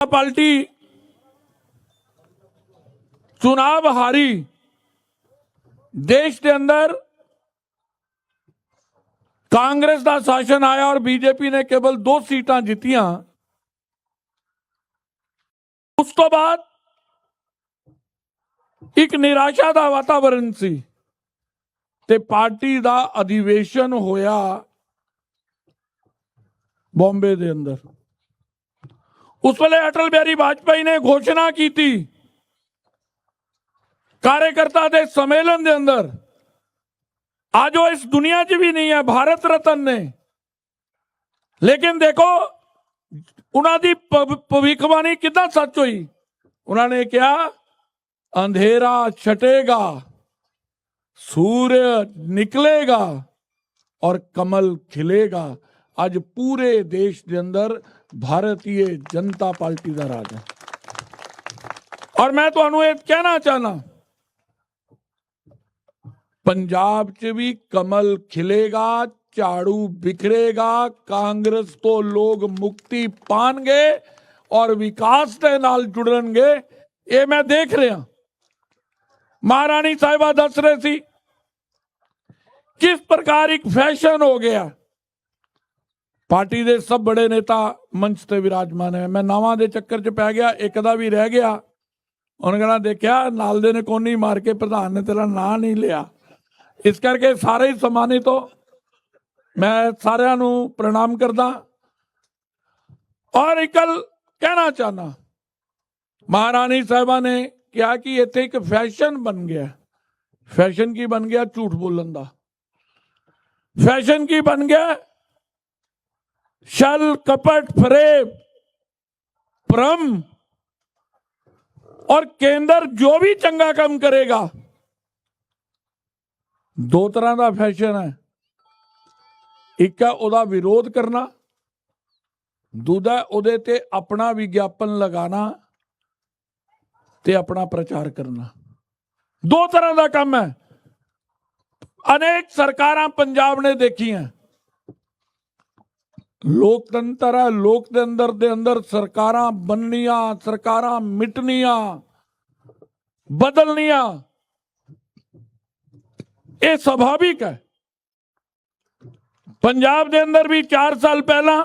Party चुनाव हारी देश के अंदर ਕਾਂਗਰਸ ਦਾ ਸ਼ਾਸਨ ਆਇਆ ਔਰ ਬੀਜੇਪੀ ਨੇ ਕੇਵਲ ਦੋ ਸੀਟਾਂ ਜਿੱਤੀਆਂ ਉਸ ਤੋਂ ਬਾਅਦ ਇੱਕ ਨਿਰਾਸ਼ਾ ਦਾ ਵਾਤਾਵਰਣ ਸੀ ਤੇ ਪਾਰਟੀ ਦਾ ਅਧਿਵੇਸ਼ਨ ਹੋਇਆ ਬੰਬੇ ਦੇ ਅੰਦਰ ਉਸ ਵੇਲੇ ਅਟਲ ਬਿਹਾਰੀ ਵਾਜਪਾਈ ਨੇ ਘੋਸ਼ਣਾ ਕੀਤੀ ਕਾਰਜਕਰਤਾ ਦੇ ਸੰਮੇਲਨ ਦੇ ਅੰਦਰ आज वो इस दुनिया 'ਚ ਵੀ ਨਹੀਂ ਹੈ ਭਾਰਤ ਰਤਨ ਨੇ ਲੇਕਿਨ ਦੇਖੋ ਉਹਨਾਂ ਦੀ ਭਵ- ਭਵਿੱਖਬਾਣੀ ਕਿੱਦਾਂ ਸੱਚ ਹੋਈ ਉਹਨਾਂ ਨੇ ਕਿਹਾ ਅੰਧੇਰਾ ਛਟੇਗਾ ਸੂਰਜ ਨਿਕਲੇਗਾ ਔਰ ਕਮਲ ਖਿਲੇਗਾ ਅੱਜ ਪੂਰੇ ਦੇਸ਼ ਦੇ ਅੰਦਰ ਭਾਰਤੀ ਜਨਤਾ ਪਾਰਟੀ ਦਾ ਰਾਜ ਹੈ ਔਰ ਮੈਂ ਤੁਹਾਨੂੰ ਇਹ ਕਹਿਣਾ ਚਾਹਨਾ ਪੰਜਾਬ 'ਚ ਵੀ ਕਮਲ ਖਿਲੇਗਾ ਝਾੜੂ ਬਿਖਰੇਗਾ ਕਾਂਗਰਸ ਤੋਂ ਲੋਕ ਮੁਕਤੀ ਪਾਣਗੇ ਔਰ ਵਿਕਾਸ ਦੇ ਨਾਲ ਜੁੜਨਗੇ ਇਹ ਮੈਂ ਦੇਖ ਰਿਹਾ ਮਹਾਰਾਣੀ ਸਾਹਿਬਾ ਦੱਸ ਰਹੇ ਸੀ ਕਿਸ ਪ੍ਰਕਾਰ ਇੱਕ ਫੈਸ਼ਨ ਹੋ ਗਿਆ ਪਾਰਟੀ ਦੇ ਸਭ ਬੜੇ ਨੇਤਾ ਮੰਚ ਤੇ ਵਿਰਾਜਮਾਨ ਹੈ ਮੈਂ ਨਾਵਾਂ ਦੇ ਚੱਕਰ 'ਚ ਪੈ ਗਿਆ, ਇੱਕ ਦਾ ਵੀ ਰਹਿ ਗਿਆ। ਉਹਨੇ ਕਹਿਣਾ, ਦੇਖਿਆ, ਨਾਲ ਦੇ ਨੇ ਕੋਨੀ ਮਾਰ ਕੇ ਪ੍ਰਧਾਨ ਨੇ ਤੇਰਾ ਨਾਂ ਨਹੀਂ ਲਿਆ। ਇਸ ਕਰਕੇ ਸਾਰੇ ਹੀ ਸਨਮਾਨਿਤ ਹੋ। ਮੈਂ ਸਾਰਿਆਂ ਨੂੰ ਪ੍ਰਣਾਮ ਕਰਦਾ। ਔਰ ਇੱਕ ਗੱਲ ਕਹਿਣਾ ਚਾਹਨਾ ਮਹਾਰਾਣੀ ਸਾਹਿਬਾ ਨੇ ਕਿਹਾ ਕਿ ਇੱਥੇ ਇੱਕ ਫੈਸ਼ਨ ਬਣ ਗਿਆ। ਫੈਸ਼ਨ ਕੀ ਬਣ ਗਿਆ? ਝੂਠ ਬੋਲਣ ਦਾ। ਫੈਸ਼ਨ ਕੀ ਬਣ ਗਿਆ? ਛਲ, ਕਪਟ, ਫਰੇਬ, ਭ੍ਰਮ ਔਰ ਕੇਂਦਰ ਜੋ ਵੀ ਚੰਗਾ ਕੰਮ ਕਰੇਗਾ। ਦੋ ਤਰ੍ਹਾਂ ਦਾ ਫੈਸ਼ਨ ਹੈ। ਇੱਕ ਹੈ ਉਹਦਾ ਵਿਰੋਧ ਕਰਨਾ, ਦੂਜਾ ਉਹਦੇ ਤੇ ਆਪਣਾ ਵਿਗਿਆਪਨ ਲਗਾਉਣਾ ਤੇ ਆਪਣਾ ਪ੍ਰਚਾਰ ਕਰਨਾ। ਦੋ ਤਰ੍ਹਾਂ ਦਾ ਕੰਮ ਹੈ। ਅਨੇਕ ਸਰਕਾਰਾਂ ਪੰਜਾਬ ਨੇ ਦੇਖੀਆਂ। ਲੋਕਤੰਤਰ ਹੈ ਲੋਕ ਦੇ ਅੰਦਰ ਦੇ ਅੰਦਰ ਸਰਕਾਰਾਂ ਬਣਨੀਆਂ ਸਰਕਾਰਾਂ ਮਿਟਣੀਆਂ, ਬਦਲਣੀਆਂ। ਇਹ ਸੁਭਾਵਿਕ ਹੈ। ਪੰਜਾਬ ਦੇ ਅੰਦਰ ਵੀ 4 ਸਾਲ ਪਹਿਲਾਂ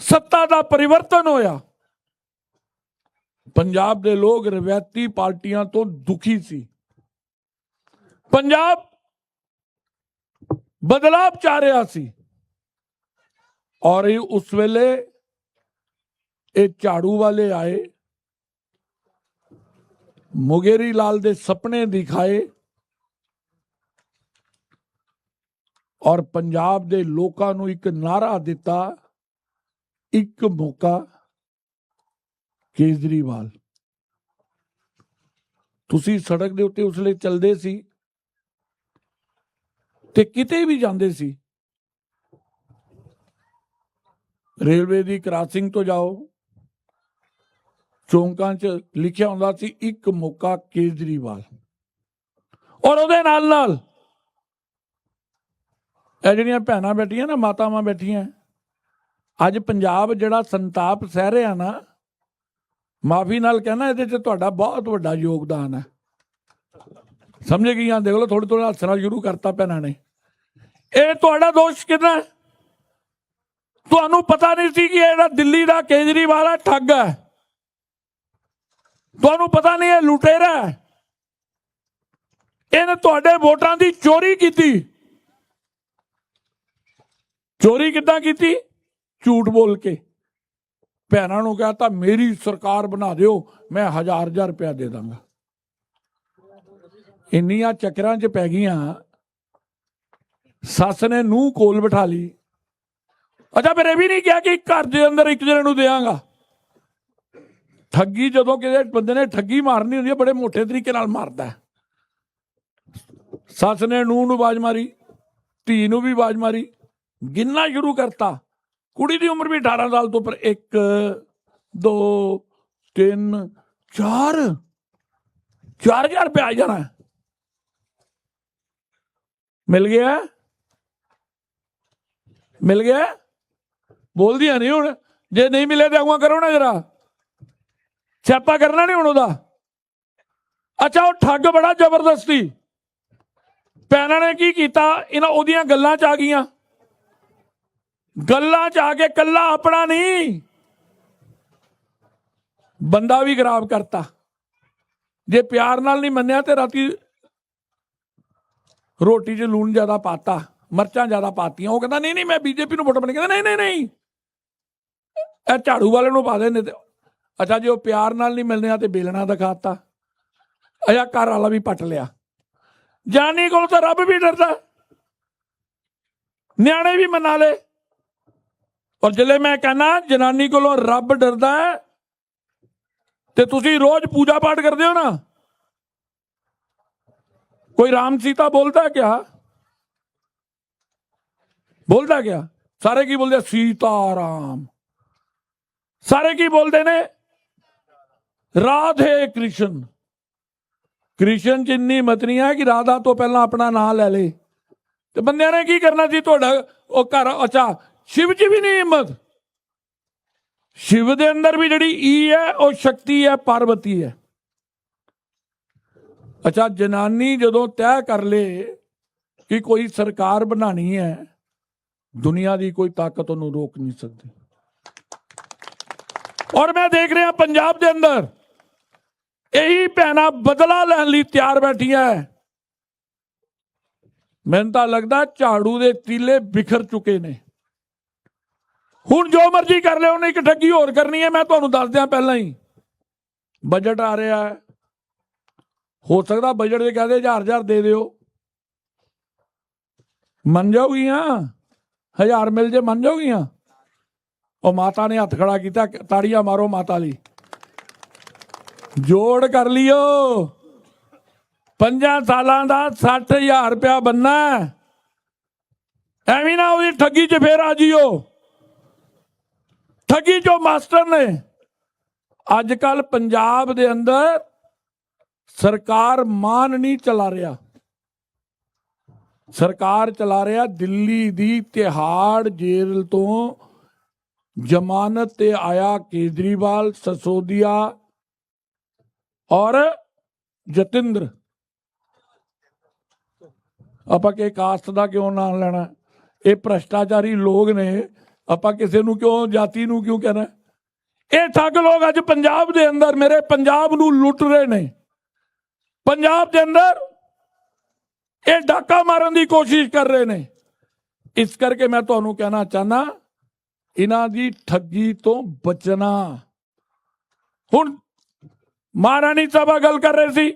ਸੱਤਾ ਦਾ ਪਰਿਵਰਤਨ ਹੋਇਆ। ਪੰਜਾਬ ਦੇ ਲੋਕ ਰਵਾਇਤੀ ਪਾਰਟੀਆਂ ਤੋਂ ਦੁਖੀ ਸੀ। ਪੰਜਾਬ ਬਦਲਾਅ ਚਾਹ ਰਿਹਾ ਸੀ। ਔਰ ਇਹ ਉਸ ਵੇਲੇ ਇਹ ਝਾੜੂ ਵਾਲੇ ਆਏ, ਮੁਗੇਰੀ ਲਾਲ ਦੇ ਸੁਪਨੇ ਦਿਖਾਏ ਔਰ ਪੰਜਾਬ ਦੇ ਲੋਕਾਂ ਨੂੰ ਇੱਕ ਨਾਰਾ ਦਿੱਤਾ, ਇੱਕ ਮੌਕਾ, ਕੇਜਰੀਵਾਲ। ਤੁਸੀਂ ਸੜਕ ਦੇ ਉੱਤੇ ਉਸਲੇ ਚੱਲਦੇ ਸੀ ਤੇ ਕਿਤੇ ਵੀ ਜਾਂਦੇ ਸੀ ਰੇਲਵੇ ਦੀ ਕ੍ਰਾਸਿੰਗ ਤੋਂ ਜਾਓ। ਚੌਂਕਾਂ 'ਚ ਲਿਖਿਆ ਹੁੰਦਾ ਸੀ, ਇੱਕ ਮੌਕਾ ਕੇਜਰੀਵਾਲ। ਔਰ ਉਹਦੇ ਨਾਲ ਨਾਲ ਇਹ ਜਿਹੜੀਆਂ ਭੈਣਾਂ ਬੈਠੀਆਂ ਨਾ, ਮਾਤਾਵਾਂ ਬੈਠੀਆਂ, ਅੱਜ ਪੰਜਾਬ ਜਿਹੜਾ ਸੰਤਾਪ ਸਹਿ ਰਿਹਾ ਨਾ, ਮਾਫੀ ਨਾਲ ਕਹਿਣਾ ਇਹਦੇ 'ਚ ਤੁਹਾਡਾ ਬਹੁਤ ਵੱਡਾ ਯੋਗਦਾਨ ਹੈ। ਸਮਝ ਗਈਆਂ? ਦੇਖ ਲਓ ਥੋੜੇ ਥੋੜੇ ਹੱਸਣਾ ਸ਼ੁਰੂ ਕਰਤਾ ਭੈਣਾਂ ਨੇ। ਇਹ ਤੁਹਾਡਾ ਦੋਸ਼ ਕਿੰਨਾ ਹੈ? ਤੁਹਾਨੂੰ ਪਤਾ ਨਹੀਂ ਸੀ ਕਿ ਇਹਦਾ ਦਿੱਲੀ ਦਾ ਕੇਜਰੀਵਾਲ ਹੈ, ਠੱਗ ਹੈ। ਤੁਹਾਨੂੰ ਪਤਾ ਨਹੀਂ ਇਹ ਲੁਟੇਰਾ ਹੈ। ਇਹਨੇ ਤੁਹਾਡੇ ਵੋਟਾਂ ਦੀ ਚੋਰੀ ਕੀਤੀ। ਚੋਰੀ ਕਿੱਦਾਂ ਕੀਤੀ? ਝੂਠ ਬੋਲ ਕੇ। ਭੈਣਾਂ ਨੂੰ ਕਹਤਾ, ਮੇਰੀ ਸਰਕਾਰ ਬਣਾ ਦਿਓ, ਮੈਂ ਹਜ਼ਾਰ ਹਜ਼ਾਰ ਰੁਪਇਆ ਦੇ ਦਾਂਗਾ। ਇੰਨੀਆਂ ਚੱਕਰਾਂ 'ਚ ਪੈ ਗਈਆਂ। ਸੱਸ ਨੇ ਨੂੰ ਕੋਲ ਬਿਠਾ ਲਈ। ਅੱਛਾ, ਫਿਰ ਇਹ ਵੀ ਨਹੀਂ ਕਿਹਾ ਕਿ ਘਰ ਦੇ ਅੰਦਰ ਇੱਕ ਜਣੇ ਨੂੰ ਦੇਵਾਂਗਾ। ਠੱਗੀ ਜਦੋਂ ਕਿਸੇ ਬੰਦੇ ਨੇ ਠੱਗੀ ਮਾਰਨੀ ਹੁੰਦੀ ਹੈ ਬੜੇ ਮੋਟੇ ਤਰੀਕੇ ਨਾਲ ਮਾਰਦਾ ਸੱਸ ਨੇ ਨੂੰ ਨੂੰ ਬਾਜ ਮਾਰੀ, ਧੀ ਨੂੰ ਵੀ ਬਾਜ ਮਾਰੀ ਗਿਣਨਾ ਸ਼ੁਰੂ ਕਰਤਾ। ਕੁੜੀ ਦੀ ਉਮਰ ਵੀ 18 ਸਾਲ ਤੋਂ ਉੱਪਰ 1 2 3 4 4000 ਰੁਪਏ ਆ ਜਾਣਾ। ਮਿਲ ਗਿਆ? ਮਿਲ ਗਿਆ? ਬੋਲਦੀਆਂ ਨਹੀਂ ਹੁਣ। ਜੇ ਨਹੀਂ ਮਿਲੇ ਤੇ ਆਉਂਗਾ ਕਰੋ ਨਾ ਜਰਾ। ਸਿਆਪਾ ਕਰਨਾ ਨਹੀਂ ਹੁਣ ਉਹਦਾ। ਅੱਛਾ, ਉਹ ਠੱਗ ਬੜਾ ਜ਼ਬਰਦਸਤੀ। ਪੈਣਾ ਨੇ ਕੀ ਕੀਤਾ? ਇਹਨਾਂ ਉਹਦੀਆਂ ਗੱਲਾਂ ਚ ਆ ਗਈਆਂ। ਗੱਲਾਂ ਚ ਆ ਕੇ ਕੱਲਾ ਆਪਣਾ ਨਹੀਂ। ਬੰਦਾ ਵੀ ਖਰਾਬ ਕਰਤਾ। ਜੇ ਪਿਆਰ ਨਾਲ ਨਹੀਂ ਮੰਨਿਆ ਤੇ ਰਾਤੀ ਰੋਟੀ 'ਚ ਲੂਣ ਜ਼ਿਆਦਾ ਪਾਤਾ, ਮਰਚਾਂ ਜ਼ਿਆਦਾ ਪਾਤੀਆਂ। ਉਹ ਕਹਿੰਦਾ, ਨਹੀਂ ਨਹੀਂ, ਮੈਂ ਬੀਜੇਪੀ ਨੂੰ ਵੋਟ ਪਾਣੀ ਕਹਿੰਦਾ। ਨਹੀਂ ਨਹੀਂ ਨਹੀਂ। ਇਹ ਝਾੜੂ ਵਾਲੇ ਨੂੰ ਪਾ ਦੇ ਤੇ ਅੱਛਾ, ਜੇ ਉਹ ਪਿਆਰ ਨਾਲ ਨਹੀਂ ਮਿਲਨਿਆ ਤੇ ਬੇਲਣਾ ਦਿਖਾਤਾ। ਅਜਾ ਘਰ ਵਾਲਾ ਵੀ ਪੱਟ ਲਿਆ। ਜਾਨੀ ਕੋਲ ਤਾਂ ਰੱਬ ਵੀ ਡਰਦਾ। ਨਿਆਣੇ ਵੀ ਮਨਾ ਲੇ ਔਰ ਜਿਲੇ ਮੈਂ ਕਹਿੰਦਾ, ਜਨਾਨੀ ਕੋਲੋਂ ਰੱਬ ਡਰਦਾ ਹੈ, ਤੇ ਤੁਸੀਂ ਰੋਜ਼ ਪੂਜਾ ਪਾਠ ਕਰਦੇ ਹੋ ਨਾ। ਕੋਈ ਰਾਮ ਸੀਤਾ ਬੋਲਦਾ ਕਿਆ? ਬੋਲਦਾ ਕਿਆ? ਸਾਰੇ ਕੀ ਬੋਲਦੇ ਸੀਤਾ ਰਾਮ। ਸਾਰੇ ਕੀ ਬੋਲਦੇ ਨੇ? ਰਾਧੇ ਕ੍ਰਿਸ਼ਨ। ਕ੍ਰਿਸ਼ਨ ਚ ਇੰਨੀ ਮਤਨੀ ਹੈ ਕਿ ਰਾਧਾ ਤੋਂ ਪਹਿਲਾਂ ਆਪਣਾ ਨਾਮ ਲੈ ਲੇ। ਤੇ ਬੰਦਿਆਂ ਨੇ ਕੀ ਕਰਨਾ ਸੀ ਤੁਹਾਡਾ? ਉਹ ਘਰ, ਅੱਛਾ, ਸ਼ਿਵ ਚ ਵੀ ਨਹੀਂ ਹਿੰਮਤ। ਸ਼ਿਵ ਦੇ ਅੰਦਰ ਵੀ ਜਿਹੜੀ ਈ ਹੈ, ਉਹ ਸ਼ਕਤੀ ਹੈ ਪਾਰਵਤੀ ਹੈ। ਅੱਛਾ, ਜਨਾਨੀ ਜਦੋਂ ਤੈਅ ਕਰ ਲੇ ਕਿ ਕੋਈ ਸਰਕਾਰ ਬਣਾਣੀ ਹੈ, ਦੁਨੀਆ ਦੀ ਕੋਈ ਤਾਕਤ ਉਹਨੂੰ ਰੋਕ ਨਹੀਂ ਸਕਦੀ। ਔਰ ਮੈਂ ਦੇਖ ਰਿਹਾ ਪੰਜਾਬ ਦੇ ਅੰਦਰ ਇਹੀ ਭੈਣਾਂ ਬਦਲਾ ਲੈਣ ਲਈ ਤਿਆਰ ਬੈਠੀਆਂ ਹੈ ਮੈਨੂੰ ਤਾਂ ਲੱਗਦਾ ਝਾੜੂ ਦੇ ਤੀਲੇ ਬਿਖਰ ਚੁੱਕੇ ਨੇ। ਹੁਣ ਜੋ ਮਰਜ਼ੀ ਕਰ ਲਿਓ, ਉਹਨੇ ਇੱਕ ਠੱਗੀ ਹੋਰ ਕਰਨੀ ਹੈ ਮੈਂ ਤੁਹਾਨੂੰ ਦੱਸ ਦਿਆਂ ਪਹਿਲਾਂ ਹੀ। ਬਜਟ ਆ ਰਿਹਾ ਹੈ ਹੋ ਸਕਦਾ ਬਜਟ ਦੇ ਕਹਦੇ ਹਜ਼ਾਰ ਹਜ਼ਾਰ ਦੇ ਦਿਓ। ਮੰਨ ਜਾਓਗੀਆਂ ਹਜ਼ਾਰ ਮਿਲ ਜੇ ਮੰਨ ਜਾਓਗੀਆਂ ਉਹ ਮਾਤਾ ਨੇ ਹੱਥ ਖੜਾ ਕੀਤਾ, ਤਾੜੀਆਂ ਮਾਰੋ ਮਾਤਾ ਲਈ। ਜੋੜ ਕਰ ਲਿਓ। ਪੰਜਾਂ ਸਾਲਾਂ ਦਾ 60000 ਰੁਪਇਆ ਬੰਨਾ ਹੈ। ਐਵੇਂ ਨਾ ਉਹਦੀ ਠੱਗੀ 'ਚ ਫੇਰ ਆ ਜਿਓ। ਠੱਗੀ ਜੋ ਮਾਸਟਰ ਨੇ। ਅੱਜ ਕੱਲ ਪੰਜਾਬ ਦੇ ਅੰਦਰ ਸਰਕਾਰ ਮਾਨ ਨਹੀਂ ਚਲਾ ਰਿਹਾ। ਸਰਕਾਰ ਚਲਾ ਰਿਹਾ ਦਿੱਲੀ ਦੀ ਤਿਹਾੜ ਜੇਲ੍ਹ ਤੋਂ ਜ਼ਮਾਨਤ ਤੇ ਆਇਆ ਕੇਜਰੀਵਾਲ, ਸਸੋਦੀਆ ਔਰ ਜਤਿੰਦਰ। ਆਪਾਂ ਕਿ ਕਾਸਟ ਦਾ ਕਿਉਂ ਨਾਮ ਲੈਣਾ? ਇਹ ਭ੍ਰਸ਼ਟਾਚਾਰੀ ਲੋਕ ਨੇ। ਆਪਾਂ ਕਿਸੇ ਨੂੰ ਕਿਉਂ, ਜਾਤੀ ਨੂੰ ਕਿਉਂ ਕਹਿਣਾ? ਇਹ ਠੱਗ ਲੋਕ ਅੱਜ ਪੰਜਾਬ ਦੇ ਅੰਦਰ ਮੇਰੇ ਪੰਜਾਬ ਨੂੰ ਲੁੱਟ ਰਹੇ ਨੇ। ਪੰਜਾਬ ਦੇ ਅੰਦਰ ਇਹ ਡਾਕਾ ਮਾਰਨ ਦੀ ਕੋਸ਼ਿਸ਼ ਕਰ ਰਹੇ ਨੇ। ਇਸ ਕਰਕੇ ਮੈਂ ਤੁਹਾਨੂੰ ਕਹਿਣਾ ਚਾਹਨਾ ਇਹਨਾਂ ਦੀ ਠੱਗੀ ਤੋਂ ਬਚਣਾ ਹੁਣ ਮਹਾਰਾਣੀ ਸਾਹਿਬਾ ਗੱਲ ਕਰ ਰਹੇ ਸੀ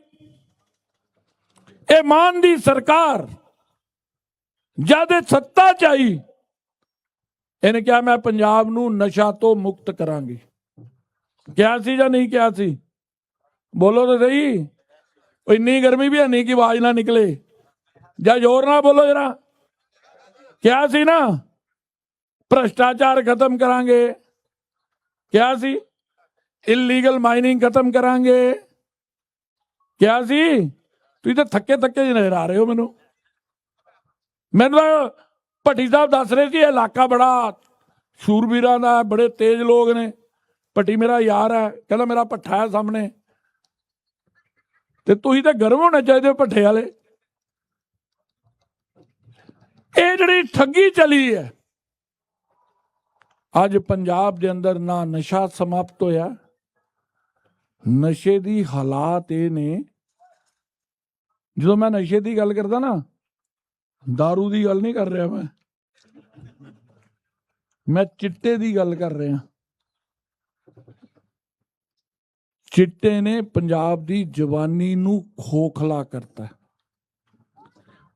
ਇਹ ਮਾਨ ਦੀ ਸਰਕਾਰ ਜਦ ਇਹ ਸੱਤਾ ਚਾਈ ਇਹਨੇ ਕਿਹਾ ਮੈਂ ਪੰਜਾਬ ਨੂੰ ਨਸ਼ਾ ਤੋਂ ਮੁਕਤ ਕਰਾਂਗੀ ਕਿਹਾ ਸੀ ਜਾਂ ਨਹੀਂ ਕਿਹਾ ਸੀ ਬੋਲੋ ਤਾਂ ਸਹੀ ਉਹ ਇੰਨੀ ਗਰਮੀ ਵੀ ਹੈ ਨਹੀਂ ਕਿ ਆਵਾਜ਼ ਨਾ ਨਿਕਲੇ ਜਾਂ ਜ਼ੋਰ ਨਾਲ ਬੋਲੋ ਜਰਾ ਕਿਹਾ ਸੀ ਨਾ ਭ੍ਰਸ਼ਟਾਚਾਰ ਖਤਮ ਕਰਾਂਗੇ ਕਿਹਾ ਸੀ ਇਲੀਗਲ ਮਾਈਨਿੰਗ ਖਤਮ ਕਰਾਂਗੇ ਕਿਹਾ ਸੀ ਤੁਸੀਂ ਤਾਂ ਥੱਕੇ ਥੱਕੇ ਜਿਹੇ ਨਜ਼ਰ ਆ ਰਹੇ ਹੋ ਮੈਨੂੰ ਮੈਨੂੰ ਤਾਂ ਭੱਟੀ ਸਾਹਿਬ ਦੱਸ ਰਹੇ ਸੀ ਇਹ ਇਲਾਕਾ ਬੜਾ ਸ਼ੂਰਵੀਰਾਂ ਦਾ ਹੈ, ਬੜੇ ਤੇਜ਼ ਲੋਕ ਨੇ ਭੱਟੀ ਮੇਰਾ ਯਾਰ ਹੈ ਕਹਿੰਦਾ ਮੇਰਾ ਭੱਠਾ ਹੈ ਸਾਹਮਣੇ ਤੇ ਤੁਸੀਂ ਤਾਂ ਗਰਮ ਹੋਣੇ ਚਾਹੀਦੇ ਹੋ ਭੱਠੇ ਵਾਲੇ ਇਹ ਜਿਹੜੀ ਠੱਗੀ ਚਲੀ ਹੈ ਅੱਜ ਪੰਜਾਬ ਦੇ ਅੰਦਰ ਨਾ ਨਸ਼ਾ ਸਮਾਪਤ ਹੋਇਆ। ਨਸ਼ੇ ਦੀ ਹਾਲਾਤ ਇਹ ਨੇ ਜਦੋਂ ਮੈਂ ਨਸ਼ੇ ਦੀ ਗੱਲ ਕਰਦਾ ਨਾ दारू ਦੀ ਗੱਲ ਨਹੀਂ ਕਰ ਰਿਹਾ ਮੈਂ। ਮੈਂ ਚਿੱਟੇ ਦੀ ਗੱਲ ਕਰ ਰਿਹਾ। ਚਿੱਟੇ ਨੇ ਪੰਜਾਬ ਦੀ ਜਵਾਨੀ ਨੂੰ ਖੋਖਲਾ ਕਰਤਾ।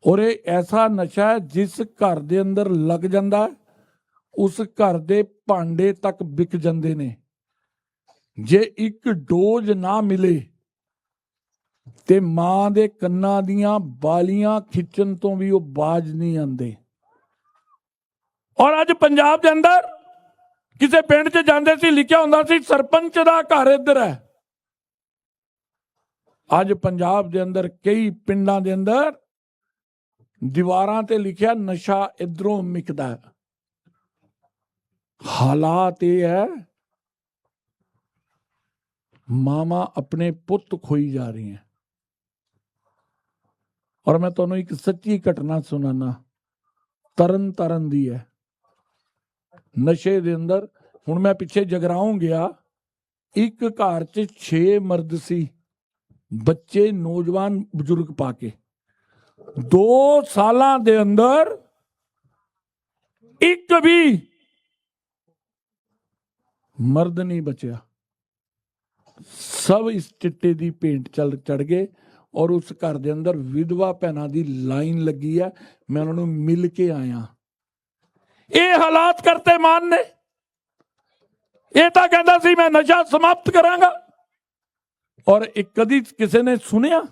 ਔਰ ਇਹ ਐਸਾ ਨਸ਼ਾ ਹੈ ਜਿਸ ਘਰ ਦੇ ਅੰਦਰ ਲੱਗ ਜਾਂਦਾ ਹੈ, ਉਸ ਘਰ ਦੇ ਭਾਂਡੇ ਤੱਕ ਵਿਕ ਜਾਂਦੇ ਨੇ। ਜੇ ਇੱਕ ਡੋਜ਼ ਨਾ ਮਿਲੇ ਤੇ ਮਾਂ ਦੇ ਕੰਨਾਂ ਦੀਆਂ ਬਾਲੀਆਂ ਖਿੱਚਣ ਤੋਂ ਵੀ ਉਹ ਬਾਜ ਨਹੀਂ ਆਉਂਦੇ। ਔਰ ਅੱਜ ਪੰਜਾਬ ਦੇ ਅੰਦਰ ਕਿਸੇ ਪਿੰਡ 'ਚ ਜਾਂਦੇ ਸੀ, ਲਿਖਿਆ ਹੁੰਦਾ ਸੀ, ਸਰਪੰਚ ਦਾ ਘਰ ਇੱਧਰ ਹੈ। ਅੱਜ ਪੰਜਾਬ ਦੇ ਅੰਦਰ ਕਈ ਪਿੰਡਾਂ ਦੇ ਅੰਦਰ ਦੀਵਾਰਾਂ ਤੇ ਲਿਖਿਆ, ਨਸ਼ਾ ਇਧਰੋਂ ਮਿਕਦਾ ਹੈ। ਹਾਲਾਤ ਇਹ ਹੈ ਮਾਮਾ ਆਪਣੇ ਪੁੱਤ ਖੋਈ ਜਾ ਰਹੀ ਔਰ ਮੈਂ ਤੁਹਾਨੂੰ ਇੱਕ ਸੱਚੀ ਘਟਨਾ ਸੁਣਾਣਾ ਤਰਨ ਤਰਨ ਦੀ ਹੈ। ਨਸ਼ੇ ਦੇ ਅੰਦਰ, ਹੁਣ ਮੈਂ ਪਿੱਛੇ ਜਗਰਾਉਂ ਗਿਆ, ਇੱਕ ਘਰ 'ਚ 6 ਮਰਦ ਸੀ, ਬੱਚੇ, ਨੌਜਵਾਨ, ਬਜ਼ੁਰਗ ਪਾ ਕੇ। 2 ਸਾਲਾਂ ਦੇ ਅੰਦਰ, ਇੱਕ ਵੀ ਮਰਦ ਨਹੀਂ ਬਚਿਆ। ਸਭ ਇਸ ਚਿੱਟੇ ਦੀ ਪੇਂਟ ਚੱਲ ਚੜ ਗਏ ਔਰ ਉਸ ਘਰ ਦੇ ਅੰਦਰ ਵਿਧਵਾ ਭੈਣਾਂ ਦੀ ਲਾਈਨ ਲੱਗੀ ਹੈ। ਮੈਂ ਉਹਨਾਂ ਨੂੰ ਮਿਲ ਕੇ ਆਇਆ। ਇਹ ਹਾਲਾਤ ਕਰਤੇ ਮਾਨ ਨੇ। ਇਹ ਤਾਂ ਕਹਿੰਦਾ ਸੀ, ਮੈਂ ਨਸ਼ਾ ਸਮਾਪਤ ਕਰਾਂਗਾ। ਔਰ ਇੱਕ ਕਦੀ ਕਿਸੇ ਨੇ ਸੁਣਿਆ?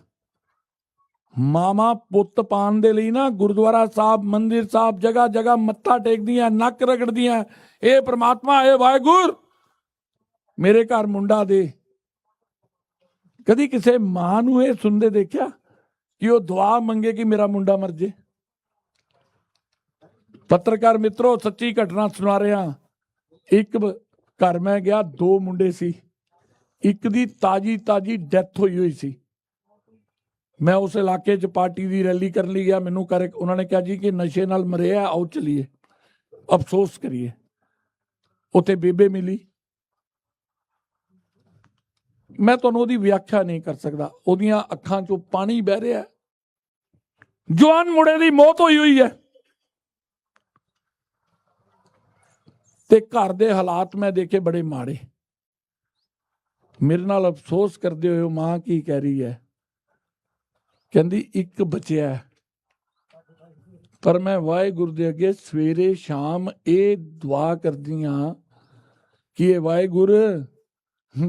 ਮਾਮਾ ਪੁੱਤ ਪਾਣ ਦੇ ਲਈ ਨਾ ਗੁਰਦੁਆਰਾ ਸਾਹਿਬ, ਮੰਦਿਰ ਸਾਹਿਬ ਜਗ੍ਹਾ ਜਗ੍ਹਾ ਮੱਥਾ ਟੇਕਦੀਆਂ, ਨੱਕ ਰਗੜਦੀਆਂ। ਇਹ ਪ੍ਰਮਾਤਮਾ, ਇਹ ਵਾਹਿਗੁਰੂ! ਮੇਰੇ ਘਰ ਮੁੰਡਾ ਦੇ। ਕਦੀ ਕਿਸੇ ਮਾਂ ਨੂੰ ਇਹ ਸੁਣਦੇ ਦੇਖਿਆ ਕਿ ਉਹ ਦੁਆ ਮੰਗੇ ਕਿ ਮੇਰਾ ਮੁੰਡਾ ਮਰ ਜੇ? ਪੱਤਰਕਾਰ ਮਿੱਤਰੋ, ਸੱਚੀ ਘਟਨਾ ਸੁਣਾ ਰਿਹਾ। ਇੱਕ ਘਰ ਮੈਂ ਗਿਆ, ਦੋ ਮੁੰਡੇ ਸੀ। ਇੱਕ ਦੀ ਤਾਜੀ ਤਾਜੀ ਡੈਥ ਹੋਈ ਹੋਈ ਸੀ। ਮੈਂ ਉਸ ਇਲਾਕੇ 'ਚ ਪਾਰਟੀ ਦੀ ਰੈਲੀ ਕਰਨ ਲਈ ਗਿਆ। ਮੈਨੂੰ ਕਰ ਉਹਨਾਂ ਨੇ ਕਿਹਾ ਜੀ ਕਿ ਨਸ਼ੇ ਨਾਲ ਮਰੇ ਆਓ ਚਲੀਏ। ਅਫਸੋਸ ਕਰੀਏ। ਉੱਥੇ ਬੇਬੇ ਮਿਲੀ। ਮੈਂ ਤੁਹਾਨੂੰ ਉਹਦੀ ਵਿਆਖਿਆ ਨਹੀਂ ਕਰ ਸਕਦਾ। ਉਹਦੀਆਂ ਅੱਖਾਂ 'ਚੋਂ ਪਾਣੀ ਵਹਿ ਰਿਹਾ ਜਵਾਨ ਮੁੰਡੇ ਦੀ ਮੌਤ ਹੋਈ ਹੋਈ ਹੈ। ਤੇ ਘਰ ਦੇ ਹਾਲਾਤ ਮੈਂ ਦੇਖੇ ਬੜੇ ਮਾੜੇ। ਮੇਰੇ ਨਾਲ ਅਫਸੋਸ ਕਰਦੇ ਹੋਏ ਮਾਂ ਕੀ ਕਹਿ ਰਹੀ ਹੈ। ਕਹਿੰਦੀ, ਇੱਕ ਬਚਿਆ ਪਰ ਮੈਂ ਵਾਹਿਗੁਰੂ ਦੇ ਅੱਗੇ ਸਵੇਰੇ ਸ਼ਾਮ ਇਹ ਦੁਆ ਕਰਦੀ ਹਾਂ ਕਿ ਇਹ ਵਾਹਿਗੁਰ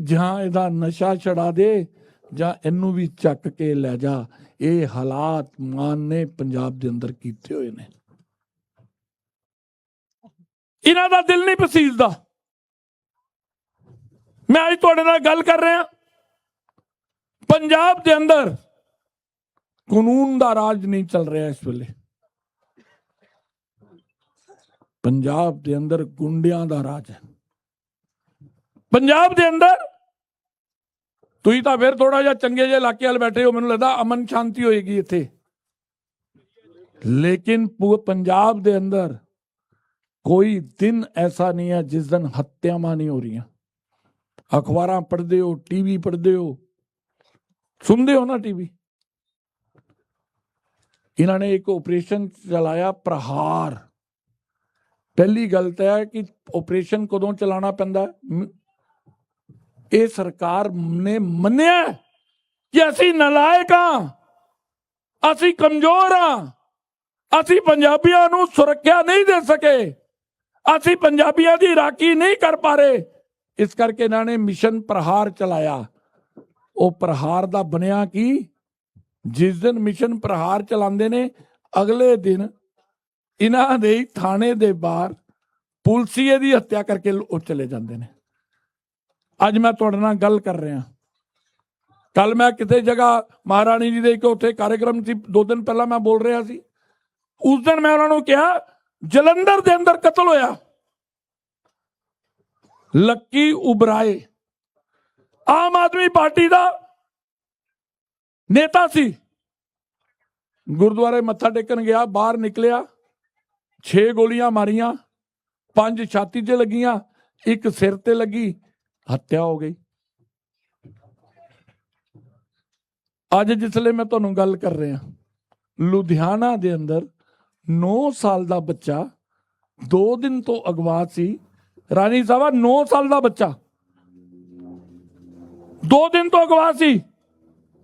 ਜਾਂ ਇਹਦਾ ਨਸ਼ਾ ਛੜਾ ਦੇ, ਜਾਂ ਇਹਨੂੰ ਵੀ ਚੱਕ ਕੇ ਲੈ ਜਾ। ਇਹ ਹਾਲਾਤ ਮਾਨ ਨੇ ਪੰਜਾਬ ਦੇ ਅੰਦਰ ਕੀਤੇ ਹੋਏ ਨੇ। ਇਹਨਾਂ ਦਾ ਦਿਲ ਨਹੀਂ ਪਸੀਜਦਾ। ਮੈਂ ਅੱਜ ਤੁਹਾਡੇ ਨਾਲ ਗੱਲ ਕਰ ਰਿਹਾ। ਪੰਜਾਬ ਦੇ ਅੰਦਰ ਕਾਨੂੰਨ ਦਾ ਰਾਜ ਨਹੀਂ ਚੱਲ ਰਿਹਾ ਇਸ ਵੇਲੇ। ਪੰਜਾਬ ਦੇ ਅੰਦਰ ਗੁੰਡਿਆਂ ਦਾ ਰਾਜ ਹੈ। ਪੰਜਾਬ ਦੇ ਅੰਦਰ ਤੁਸੀਂ ਤਾਂ ਫਿਰ ਥੋੜਾ ਜਿਹਾ ਚੰਗੇ ਜਿਹੇ ਇਲਾਕੇ ਵਾਲ ਬੈਠੇ ਹੋ, ਮੈਨੂੰ ਲੱਗਦਾ ਅਮਨ ਸ਼ਾਂਤੀ ਹੋਏਗੀ ਇੱਥੇ। ਲੇਕਿਨ ਪੂ- ਪੰਜਾਬ ਦੇ ਅੰਦਰ ਕੋਈ ਦਿਨ ਐਸਾ ਨਹੀਂ ਹੈ ਜਿਸ ਦਿਨ ਹੱਤਿਆਵਾਂ ਨਹੀਂ ਹੋ ਰਹੀਆਂ। ਅਖਬਾਰਾਂ ਪੜ੍ਹਦੇ ਹੋ ਟੀਵੀ ਪੜ੍ਹਦੇ ਹੋ, ਸੁਣਦੇ ਹੋ ਨਾ ਟੀਵੀ ਇਹਨਾਂ ਨੇ ਇੱਕ ਆਪਰੇਸ਼ਨ ਚਲਾਇਆ ਪ੍ਰਹਾਰ। ਪਹਿਲੀ ਗੱਲ ਤਾਂ ਹੈ ਕਿ ਆਪਰੇਸ਼ਨ ਕਦੋਂ ਚਲਾਉਣਾ ਪੈਂਦਾ ਇਹ ਸਰਕਾਰ ਨੇ ਮੰਨਿਆ ਕਿ ਅਸੀਂ ਨਲਾਇਕ ਹਾਂ, ਅਸੀਂ ਕਮਜ਼ੋਰ ਹਾਂ, ਅਸੀਂ ਪੰਜਾਬੀਆਂ ਨੂੰ ਸੁਰੱਖਿਆ ਨਹੀਂ ਦੇ ਸਕੇ, ਅਸੀਂ ਪੰਜਾਬੀਆਂ ਦੀ ਰਾਖੀ ਨਹੀਂ ਕਰ ਪਾ ਰਹੇ। ਇਸ ਕਰਕੇ ਇਹਨਾਂ ਨੇ ਮਿਸ਼ਨ ਪ੍ਰਹਾਰ ਚਲਾਇਆ। ਉਹ ਪ੍ਰਹਾਰ ਦਾ ਬਣਿਆ ਕੀ? ਜਿਸ ਦਿਨ ਮਿਸ਼ਨ ਪ੍ਰਹਾਰ ਚਲਾਉਂਦੇ ਨੇ, ਅਗਲੇ ਦਿਨ ਇਹਨਾਂ ਦੇ ਥਾਣੇ ਦੇ ਬਾਹਰ ਪੁਲਸੀਏ ਦੀ ਹੱਤਿਆ ਕਰਕੇ ਉਹ ਚਲੇ ਜਾਂਦੇ ਨੇ। ਅੱਜ ਮੈਂ ਤੁਹਾਡੇ ਨਾਲ ਗੱਲ ਕਰ ਰਿਹਾ। ਕੱਲ ਮੈਂ ਕਿਤੇ ਜਗ੍ਹਾ ਮਹਾਰਾਣੀ ਜੀ ਦੇ ਇੱਕ ਉੱਥੇ ਕਾਰਜਕ੍ਰਮ ਸੀ, ਦੋ ਦਿਨ ਪਹਿਲਾਂ ਮੈਂ ਬੋਲ ਰਿਹਾ ਸੀ। ਉਸ ਦਿਨ ਮੈਂ ਉਹਨਾਂ ਨੂੰ ਕਿਹਾ, ਜਲੰਧਰ ਦੇ ਅੰਦਰ ਕਤਲ ਹੋਇਆ। ਲੱਕੀ ਉਬਰਾਏ। ਆਮ ਆਦਮੀ ਪਾਰਟੀ ਦਾ ਨੇਤਾ ਸੀ। ਗੁਰਦੁਆਰੇ ਮੱਥਾ ਟੇਕਣ ਗਿਆ, ਬਾਹਰ ਨਿਕਲਿਆ। 6 ਗੋਲੀਆਂ ਮਾਰੀਆਂ, ਪੰਜ ਛਾਤੀ 'ਤੇ ਲੱਗੀਆਂ, ਇੱਕ ਸਿਰ ਤੇ ਲੱਗੀ ਹੱਤਿਆ ਹੋ ਗਈ। ਅੱਜ ਜਿਸਲੇ ਮੈਂ ਤੁਹਾਨੂੰ ਗੱਲ ਕਰ ਰਿਹਾ, ਲੁਧਿਆਣਾ ਦੇ ਅੰਦਰ 9 ਸਾਲ ਦਾ ਬੱਚਾ 2 ਦਿਨ ਤੋਂ ਅਗਵਾ ਸੀ। ਰਾਣੀ ਸਾਹਿਬਾ 9 ਸਾਲ ਦਾ ਬੱਚਾ। 2 ਦਿਨ ਤੋਂ ਅਗਵਾ ਸੀ।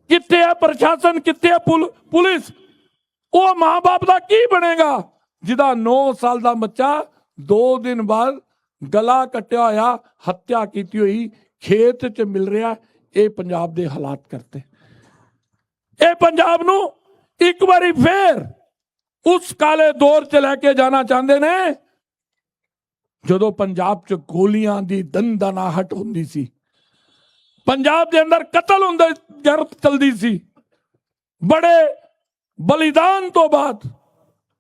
ਕਿੱਥੇ ਹੈ ਪ੍ਰਸ਼ਾਸਨ, ਕਿੱਥੇ ਹੈ ਪੁਲ- ਪੁਲਿਸ? ਉਹ ਮਾਂ-ਬਾਪ ਦਾ ਕੀ ਬਣੇਗਾ? ਜਿਹਦਾ 9 ਸਾਲ ਦਾ ਬੱਚਾ 2 ਦਿਨ ਬਾਅਦ ਗਲਾ ਕੱਟਿਆ ਹੋਇਆ, ਹੱਤਿਆ ਕੀਤੀ ਹੋਈ, ਖੇਤ 'ਚ ਮਿਲ ਰਿਹਾ, ਇਹ ਪੰਜਾਬ ਦੇ ਹਾਲਾਤ ਕਰਤੇ। ਇਹ ਪੰਜਾਬ ਨੂੰ ਇੱਕ ਵਾਰੀ ਫੇਰ ਉਸ ਕਾਲੇ ਦੌਰ 'ਚ ਲੈ ਕੇ ਜਾਣਾ ਚਾਹੁੰਦੇ ਨੇ, ਜਦੋਂ ਪੰਜਾਬ 'ਚ ਗੋਲੀਆਂ ਦੀ ਦੰਦਨਾਹਟ ਹੁੰਦੀ ਸੀ। ਪੰਜਾਬ ਦੇ ਅੰਦਰ ਕਤਲ ਹੁੰਦੇ ਜਰਤ ਚਲਦੀ ਸੀ। ਬੜੇ ਬਲੀਦਾਨ ਤੋਂ ਬਾਅਦ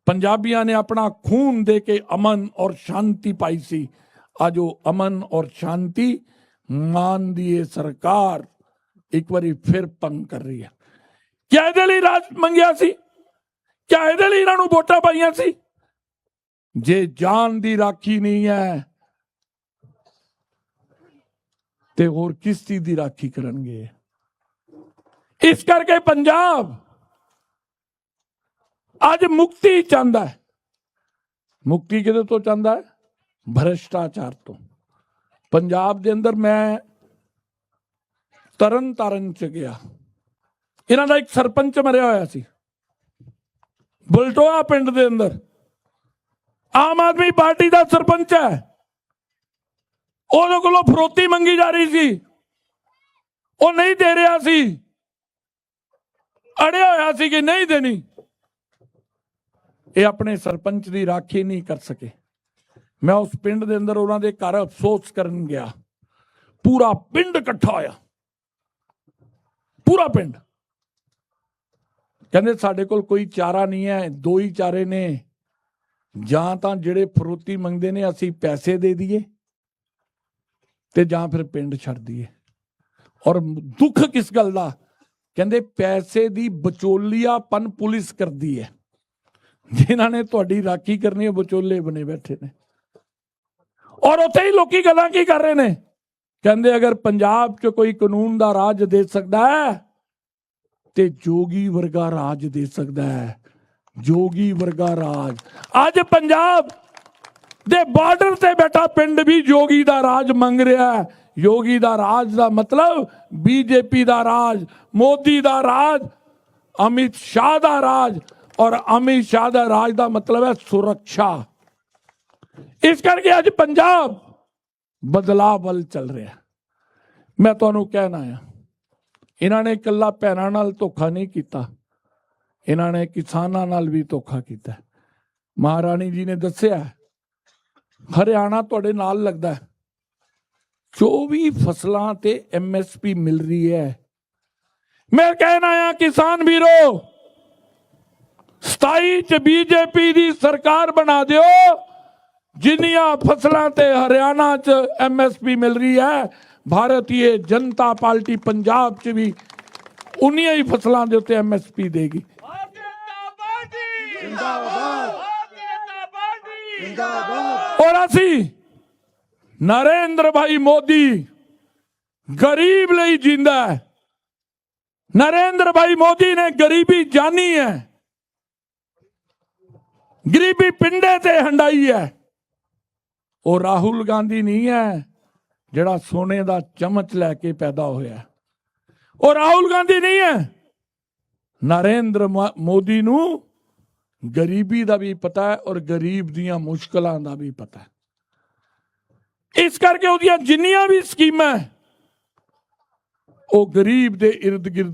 ਪੰਜਾਬੀਆਂ ਨੇ ਆਪਣਾ ਖੂਨ ਦੇ ਕੇ ਅਮਨ ਔਰ ਸ਼ਾਂਤੀ ਪਾਈ ਸੀ। ਅੱਜ ਉਹ ਅਮਨ ਔਰ ਸ਼ਾਂਤੀ, ਮਾਨ ਦੀ ਇਹ ਸਰਕਾਰ। ਇੱਕ ਵਾਰੀ ਫਿਰ ਭੰਗ ਕਰ ਰਹੀ ਹੈ ਕਿਆ ਇਹਦੇ ਲਈ ਰਾਜ ਮੰਗਿਆ ਸੀ? ਕਿਆ ਇਹਦੇ ਲਈ ਇਹਨਾਂ ਨੂੰ ਵੋਟਾਂ ਪਾਈਆਂ ਸੀ? ਜੇ ਜਾਨ ਦੀ ਰਾਖੀ ਨਹੀਂ ਹੈ, ਤੇ ਹੋਰ ਕਿਸ ਚੀਜ਼ ਦੀ ਰਾਖੀ ਕਰਨਗੇ। ਇਸ ਕਰਕੇ ਪੰਜਾਬ ਅੱਜ ਮੁਕਤੀ ਚਾਹੁੰਦਾ ਹੈ। ਮੁਕਤੀ ਕਿਹਦੇ ਤੋਂ ਚਾਹੁੰਦਾ ਹੈ? ਭ੍ਰਸ਼ਟਾਚਾਰ ਤੋਂ। ਪੰਜਾਬ ਦੇ ਅੰਦਰ ਮੈਂ ਤਰਨ ਤਾਰਨ ਚ ਗਿਆ। ਇਹਨਾਂ ਦਾ ਇੱਕ ਸਰਪੰਚ ਮਰਿਆ ਹੋਇਆ ਸੀ। ਬਲਟੋਆ ਪਿੰਡ ਦੇ ਅੰਦਰ। ਆਮ ਆਦਮੀ ਪਾਰਟੀ ਦਾ ਸਰਪੰਚ ਹੈ। ਉਹਦੇ ਕੋਲੋਂ ਫਰੋਤੀ ਮੰਗੀ ਜਾ ਰਹੀ ਸੀ। ਉਹ ਨਹੀਂ ਦੇ ਰਿਹਾ ਸੀ। ਅੜਿਆ ਹੋਇਆ ਸੀ ਕਿ ਨਹੀਂ ਦੇਣੀ। ਇਹ ਆਪਣੇ ਸਰਪੰਚ ਦੀ ਰਾਖੀ ਨਹੀਂ ਕਰ ਸਕੇ। ਮੈਂ ਉਸ ਪਿੰਡ ਦੇ ਅੰਦਰ ਉਹਨਾਂ ਦੇ ਘਰ ਅਫਸੋਸ ਕਰਨ ਗਿਆ। ਪੂਰਾ ਪਿੰਡ ਇਕੱਠਾ ਹੋਇਆ। ਪੂਰਾ ਪਿੰਡ। ਕਹਿੰਦੇ ਸਾਡੇ ਕੋਲ ਕੋਈ ਚਾਰਾ ਨਹੀਂ ਹੈ, ਦੋ ਹੀ ਚਾਰੇ ਨੇ। ਜਾਂ ਤਾਂ ਜਿਹੜੇ ਫਰੋਤੀ ਮੰਗਦੇ ਨੇ, ਅਸੀਂ ਪੈਸੇ ਦੇ ਦਈਏ ਤੇ ਜਾਂ ਫਿਰ ਪਿੰਡ ਛੱਡ ਦਈਏ। ਔਰ ਦੁੱਖ ਕਿਸ ਗੱਲ ਦਾ? ਕਹਿੰਦੇ ਪੈਸੇ ਦੀ ਬਚੋਲੀਆਪਨ ਪੁਲਿਸ ਕਰਦੀ ਹੈ। ਜਿਨ੍ਹਾਂ ਨੇ ਤੁਹਾਡੀ ਰਾਖੀ ਕਰਨੀ ਹੈ ਵਿਚੋਲੇ ਬਣੇ ਬੈਠੇ ਨੇ। ਔਰ ਉੱਥੇ ਹੀ ਲੋਕੀ ਗੱਲਾਂ ਕੀ ਕਰ ਰਹੇ ਨੇ? ਕਹਿੰਦੇ ਅਗਰ ਪੰਜਾਬ 'ਚ ਕੋਈ ਕਾਨੂੰਨ ਦਾ ਰਾਜ ਦੇ ਸਕਦਾ ਹੈ, ਤੇ ਜੋਗੀ ਵਰਗਾ ਰਾਜ ਦੇ ਸਕਦਾ ਹੈ। ਜੋਗੀ ਵਰਗਾ ਰਾਜ। ਅੱਜ ਪੰਜਾਬ ਦੇ ਬਾਰਡਰ ਤੇ ਬੈਠਾ ਪਿੰਡ ਵੀ ਜੋਗੀ ਦਾ ਰਾਜ ਮੰਗ ਰਿਹਾ ਹੈ। ਯੋਗੀ ਦਾ ਰਾਜ ਦਾ ਮਤਲਬ ਬੀਜੇਪੀ ਦਾ ਰਾਜ, ਮੋਦੀ ਦਾ ਰਾਜ, ਅਮਿਤ ਸ਼ਾਹ ਦਾ ਰਾਜ। ਔਰ ਅਮਿਤ ਸ਼ਾਹ ਦਾ ਰਾਜ ਦਾ ਮਤਲਬ ਹੈ ਸੁਰੱਖਿਆ। ਇਸ ਕਰਕੇ ਅੱਜ ਪੰਜਾਬ ਬਦਲਾਅ ਵੱਲ ਚੱਲ ਰਿਹਾ ਮੈਂ ਤੁਹਾਨੂੰ ਕਹਿਣਾ ਆ ਇਹਨਾਂ ਨੇ ਇਕੱਲਾ ਭੈਣਾਂ ਨਾਲ ਧੋਖਾ ਨਹੀਂ ਕੀਤਾ, ਇਹਨਾਂ ਨੇ ਕਿਸਾਨਾਂ ਨਾਲ ਵੀ ਧੋਖਾ ਕੀਤਾ ਮਹਾਰਾਣੀ ਜੀ ਨੇ ਦੱਸਿਆ ਹਰਿਆਣਾ ਤੁਹਾਡੇ ਨਾਲ ਲੱਗਦਾ ਹੈ। 24 ਫਸਲਾਂ ਤੇ ਐਮਐਸਪੀ ਮਿਲ ਰਹੀ ਹੈ। ਮੈਂ ਕਹਿਣਾ ਆ ਕਿਸਾਨ ਵੀਰੋ 27 ਚ ਬੀਜੇਪੀ ਦੀ ਸਰਕਾਰ ਬਣਾ ਦਿਓ। ਜਿੰਨੀਆਂ ਫਸਲਾਂ ਤੇ ਹਰਿਆਣਾ ਚ ਐਮਐਸਪੀ ਮਿਲ ਰਹੀ ਹੈ ਭਾਰਤੀ ਜਨਤਾ ਪਾਰਟੀ ਪੰਜਾਬ ਚ ਵੀ ਉਨੀਆਂ ਹੀ ਫਸਲਾਂ ਦੇ ਉੱਤੇ ਐਮਐਸਪੀ ਦੇਗੀ। ਔਰ ਅਸੀਂ ਨਰਿੰਦਰ ਭਾਈ ਮੋਦੀ ਗਰੀਬ ਲਈ ਜਿੰਦਾ ਹੈ। ਨਰਿੰਦਰ ਭਾਈ ਮੋਦੀ ਨੇ ਗਰੀਬੀ ਜਾਣੀ ਹੈ। ਗਰੀਬੀ ਪਿੰਡੇ ਤੇ ਹੰਡਾਈ ਹੈ। ਉਹ ਰਾਹੁਲ ਗਾਂਧੀ ਨਹੀਂ ਹੈ, ਜਿਹੜਾ ਸੋਨੇ ਦਾ ਚਮਚ ਲੈ ਕੇ ਪੈਦਾ ਹੋਇਆ। ਉਹ ਰਾਹੁਲ ਗਾਂਧੀ ਨਹੀਂ ਹੈ। ਨਰਿੰਦਰ ਮੋਦੀ ਨੂੰ ਗਰੀਬੀ ਦਾ ਵੀ ਪਤਾ ਹੈ ਔਰ ਗਰੀਬ ਦੀਆਂ ਮੁਸ਼ਕਲਾਂ ਦਾ ਵੀ ਪਤਾ ਹੈ। ਇਸ ਕਰਕੇ ਉਹਦੀਆਂ ਜਿੰਨੀਆਂ ਵੀ ਸਕੀਮਾਂ ਉਹ ਗਰੀਬ ਦੇ ਇਰਦ ਗਿਰਦ